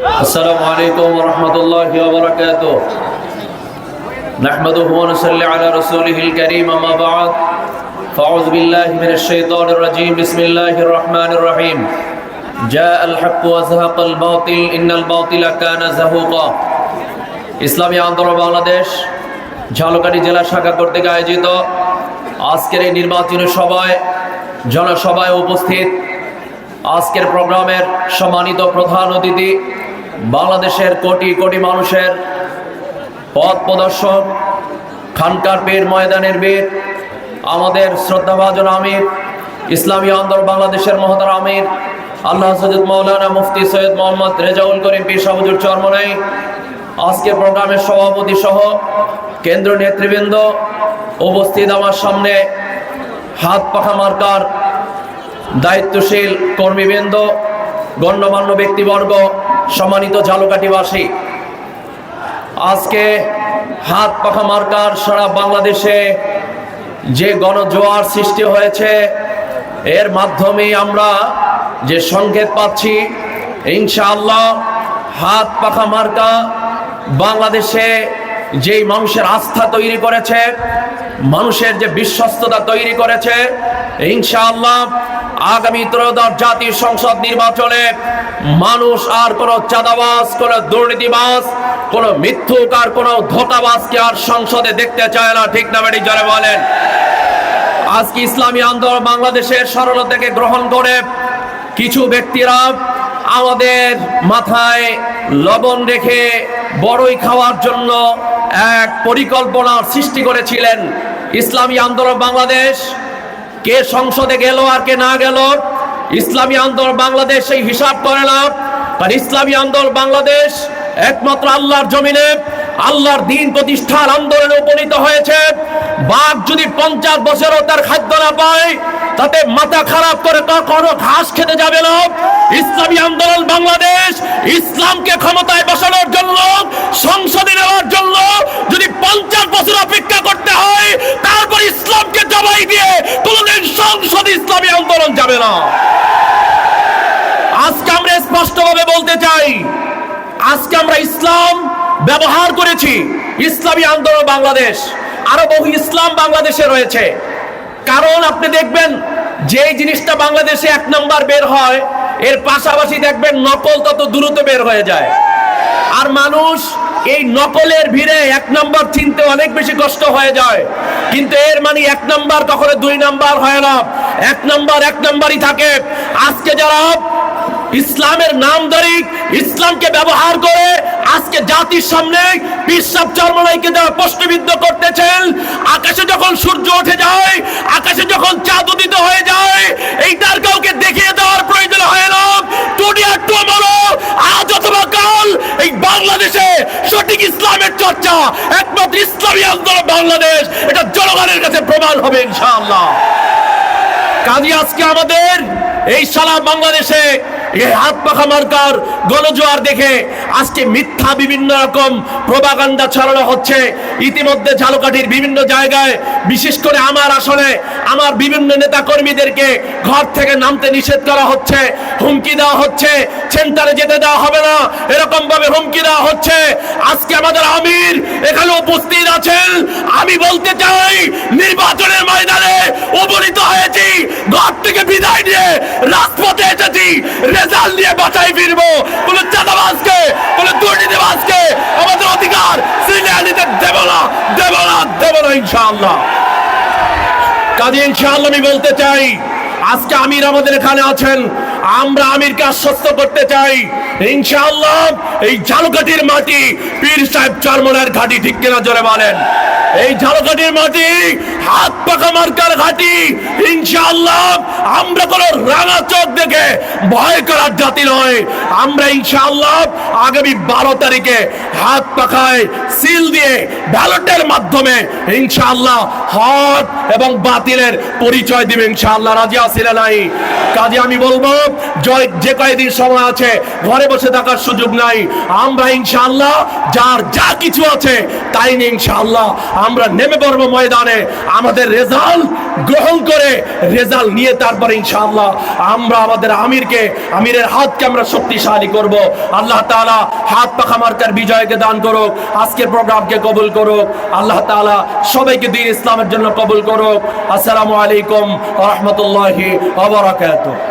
السلام عليكم ورحمة الله وبركاته نحمده ونصلي على رسوله الكريم أما بعد فأعوذ بالله من الشيطان الرجيم بسم الله الرحمن الرحيم جاء الحق وزهق الباطل إن الباطل كان زهوقا ইসলামী আন্দোলন বাংলাদেশ ঝালকাঠি জেলা শাখা কর্তৃক আয়োজিত আজকের এই নির্বাচনী সভায় জনসভায় উপস্থিত আজকের প্রোগ্রামের সম্মানিত প্রধান অতিথি বাংলাদেশের কোটি কোটি মানুষের পথ প্রদর্শক, খানকার পীর ময়দানের বীর, আমাদের শ্রদ্ধাভাজন আমির, ইসলামী আন্দোলন বাংলাদেশের মহতার আমির, আল্লাহ সৈয়দ মৌলানা মুফতি সৈয়দ মোহাম্মদ রেজাউল করিম পীর সাবুজুর চরমনাই আজকে প্রোগ্রামের সভাপতি সহ কেন্দ্র নেতৃবৃন্দ উপস্থিত আমার সামনে হাত পাখা মার্কার দায়িত্বশীল কর্মীবৃন্দ, গণ্যমান্য ব্যক্তিবর্গ সম্মানিত ঝালকাঠিবাসী আজকে হাত পাখা মার্কার সারা বাংলাদেশে যে গণজোয়ার সৃষ্টি হয়েছে, এর মাধ্যমে আমরা যে সংকেত পাচ্ছি, ইনশাআল্লাহ হাত পাখা মার্কা বাংলাদেশে যেই মানুষের আস্থা তৈরি করেছে, মানুষের যে বিশ্বস্ততা তৈরি করেছে, ইনশাআল্লাহ আগামী ত্রয়োদশ জাতীয় সংসদ নির্বাচনে মানুষ আর কোনো চাঁদাবাস কোনো দুর্নীতিবাস কোনো মিথ্যুক আর কোনো ধোকাবাজকে আর সংসদে দেখতে চায় না। ঠিক না বেটি জনে বলেন। আজকে ইসলামী আন্দোলন বাংলাদেশের সরল থেকে গ্রহণ করে কিছু ব্যক্তিরা আমাদের মাথায় লবণ রেখে বড়ই খাওয়ার জন্য এক পরিকল্পনার সৃষ্টি করেছিলেন। ইসলামী আন্দোলন বাংলাদেশ কে সংসদে গেল আর কে না গেল? ইসলামী আন্দোলন বাংলাদেশ সেই হিসাব করে না। কারণ ইসলামী আন্দোলন বাংলাদেশ একমাত্র আল্লাহর জমিনে, আল্লাহর দিন প্রতিষ্ঠার আন্দোলনে উপনীত হয়েছে। বাঘ যদি পঞ্চাশ বছরও তার খাদ্য না পায়, তাতে মাথা খারাপ করে কখনো ঘাস খেতে যাবে না। ইসলামী আন্দোলন বাংলাদেশ ইসলামকে ক্ষমতায় বসানোর জন্য সংসদে নেওয়ার জন্য যদি পঞ্চাশ বছর অপেক্ষা করতে হয় তারপর ইসলামকে জবাই দিয়ে কোনদিন সংসদ ইসলামী যাবে না। আজকে আমরা স্পষ্টভাবে বলতে চাই, আজকে আমরা ইসলাম ব্যবহার করেছি, ইসলামী আন্দোলন বাংলাদেশ। আরও বহু ইসলাম বাংলাদেশে রয়েছে। কারণ আপনি দেখবেন যে জিনিসটা বাংলাদেশে এক নম্বর বের হয়, এর পাশাপাশি দেখবেন নকল তত দ্রুত বের হয়ে যায়। আর মানুষ এই নকলের ভিড়ে এক নম্বর চিনতে অনেক বেশি কষ্ট হয়ে যায়। কিন্তু এর মানে এক নম্বর কখনো দুই নম্বর হয় না। এক নম্বর, এক নম্বরই থাকে। আজকে যারা ইসলামের নাম ধরি ইসলামকে ব্যবহার করে আজকে জাতির সামনে পিসাব চর্মনাইকে যারা প্রশ্নবিদ্ধ করতেছেন, আকাশে যখন সূর্য উঠে যায়, আকাশে যখন চাঁদ উদিত হয়ে যায়, এইটার কাউকে দেখিয়ে দেওয়ার প্রয়োজন হয় না। টুডিয়া টুমরো, আজ অথবা কাল এই বাংলাদেশে সঠিক ইসলামের চর্চা, একমাত্র ইসলামী আন্দোলন বাংলাদেশ, এটা জনগণের কাছে প্রমাণ হবে ইনশাআল্লাহ। কাজী আজকে আমাদের এই সারা বাংলাদেশে মার্কার গণজোয়ার দেখে আজকে মিথ্যা বিভিন্ন রকম প্রবাগান্ডা ছড়ানো হচ্ছে। ইতিমধ্যে ঝালকাঠির বিভিন্ন জায়গায়, বিশেষ করে আমার আসনে, আমার বিভিন্ন নেতা কর্মীদেরকে ঘর থেকে নামতে নিষেধ করা হচ্ছে, হুমকি দেওয়া হচ্ছে, সেন্টারে যেতে দেওয়া হবে না এরকম ভাবে হুমকি দেওয়া হচ্ছে। আজকে আমাদের আমির এখানে উপস্থিত আছেন। আমি বলতে চাই, নির্বাচনের ময়দানে উপনীত হয়েছি, ঘর থেকে বিদায় নিয়ে রাজপথে এসেছি। রেজাল্ট নিয়ে বাঁচাই ফিরবো। কোন চাঁদাবাজকে কোন দুর্নীতিবাজকে আমাদের অধিকার ছিনিয়ে নিতে দেব না দেব না দেব না ইনশাআল্লাহ। কাজে ইনশাআল্লাহ আমি বলতে চাই, আজকে আমির আমাদের এখানে আছেন। আমরা আমিরকে আশ্বস্ত করতে চাই। ইনশাআল্লাহ এই ঝালকাঠির মাটি পীর সাহেব চরমনের ঘাটি ঠিক কিনা জোরে বলেন। এই ঝালকাঠির মাটি, হাত পাকা মার্কার ঘাটি, ইনশাআল্লাহ আমরা কোনো রাঙা চোখ দেখে ভয় করার জাতি নয়। আমরা ইনশাআল্লাহ আগামী বারো তারিখে হাত পাখায় সিল দিয়ে ব্যালটের মাধ্যমে ইনশাআল্লাহ হক এবং বাতিলের পরিচয় দিবে ইনশাআল্লাহ। আসিলে নাই? কাজে আমি বলব, জয় যে কয়েকদিন সময় আছে, ঘরে বসে থাকার সুযোগ নাই। আমরা ইনশাআল্লাহ, যার যা কিছু আছে, তাই নিয়ে ইনশাআল্লাহ আমরা নেমে পড়ব ময়দানে। আমাদের রেজাল্ট গ্রহণ করে রেজাল্ট নিয়ে তারপরে ইনশাআল্লাহ আমরা আমাদের আমিরকে, আমিরের হাতকে আমরা শক্তিশালী করব। আল্লাহ তাআলা হাত পাখা মার্কার বিজয়কে দান করুক, আজকের প্রোগ্রামকে কবুল করুক। আল্লাহ তাআলা সবাইকে দিন ইসলামের জন্য কবুল করুক। আসসালামু আলাইকুম রাহমাতুল্লাহি ওয়া বারাকাতুহু।